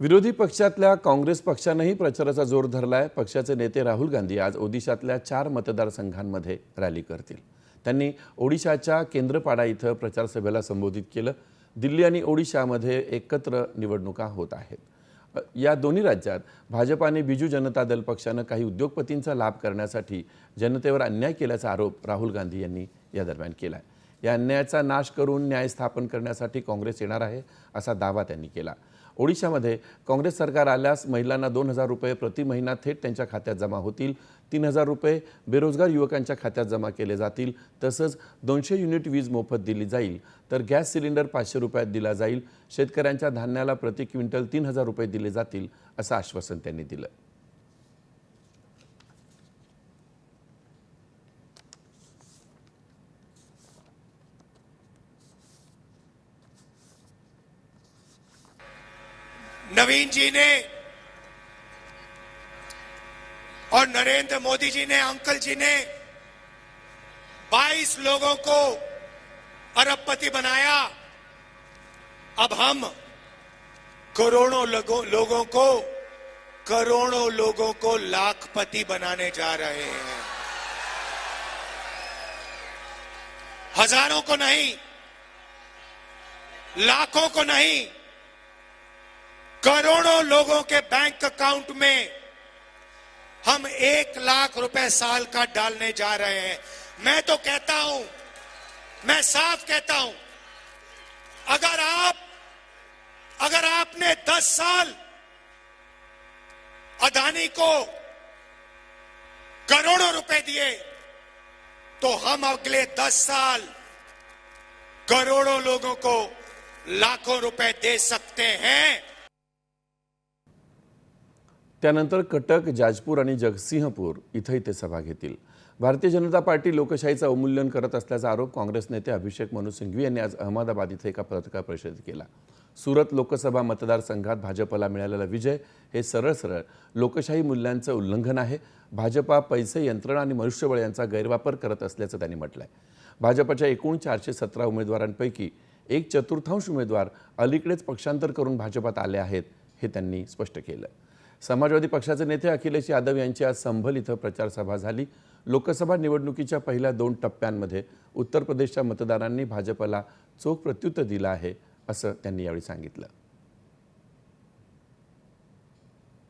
विरोधी पक्षातल्या काँग्रेस पक्षानंही प्रचाराचा जोर धरलाय. पक्षाचे नेते राहुल गांधी आज ओदिशातल्या चार मतदारसंघांमध्ये रॅली करतील. त्यांनी ओडिशाच्या केंद्रपाडा इथं प्रचारसभेला संबोधित केलं. दिल्ली आणि ओडिशामध्ये एकत्र निवडणुका होत आहेत. या दोन्ही राज्यात भाजपाने बिजू जनता दल पक्षानं काही उद्योगपतींचा लाभ करण्यासाठी जनतेवर अन्याय केल्याचा आरोप राहुल गांधी यांनी या दरम्यान केला या अन्यायाचा नाश करून न्याय स्थापन करण्यासाठी काँग्रेस येणार आहे असा दावा त्यांनी केला. ओडिशामध्ये काँग्रेस सरकार आल्यास महिलांना दोन हजार रुपये प्रति महिना थेट त्यांच्या खात्यात जमा होतील. तीन हजार रुपये बेरोजगार युवकांच्या खात्यात जमा केले जातील. तसंच दोनशे युनिट वीज मोफत दिली जाईल. तर गॅस सिलेंडर पाचशे रुपयात दिला जाईल. शेतकऱ्यांच्या धान्याला प्रति क्विंटल तीन हजार रुपये दिले जातील असं आश्वासन त्यांनी दिलं. नवीन जी ने और नरेंद्र मोदी जी ने, अंकल जी ने 22 लोगों को अरबपति बनाया। अब हम करोड़ों लोगों लोगों को, करोड़ों लोगों को लाखपति बनाने जा रहे हैं। हज़ारों को नहीं, लाखों को नहीं करोड़ों लोगों के बैंक अकाउंट में हम एक लाख रुपए साल का डालने जा रहे हैं। मैं तो कहता हूँ, मैं साफ़ कहता हूँ, अगर आप, अगर आपने 10 साल अदानी को करोड़ों रुपए दिए तो हम अगले 10 साल करोड़ों लोगों को लाखों रुपए दे सकते हैं। त्यानंतर कटक जाजपूर आणि जगसिंहपूर इथंही ते सभा घेतील. भारतीय जनता पार्टी लोकशाहीचं अवमूल्यन करत असल्याचा आरोप काँग्रेस नेते अभिषेक मनु सिंघवी यांनी आज अहमदाबाद इथं एका पत्रकार परिषदेत केला. सुरत लोकसभा मतदारसंघात भाजपला मिळालेला विजय हे सरळ सरळ लोकशाही मूल्यांचं उल्लंघन आहे. भाजपा पैसे यंत्रणा आणि मनुष्यबळ यांचा गैरवापर करत असल्याचं त्यांनी म्हटलं आहे भाजपच्या एकूण चारशे सतरा उमेदवारांपैकी एक चतुर्थांश उमेदवार अलीकडेच पक्षांतर करून भाजपात आले आहेत हे त्यांनी स्पष्ट केलं. समाजवादी पक्षाचे नेते अखिलेश यादव यांची आज संभल इथं प्रचारसभा झाली. लोकसभा निवडणुकीच्या पहिल्या दोन टप्प्यांमध्ये उत्तर प्रदेशच्या मतदारांनी भाजपला चोख प्रत्युत्तर दिलं आहे असं त्यांनी यावेळी सांगितलं.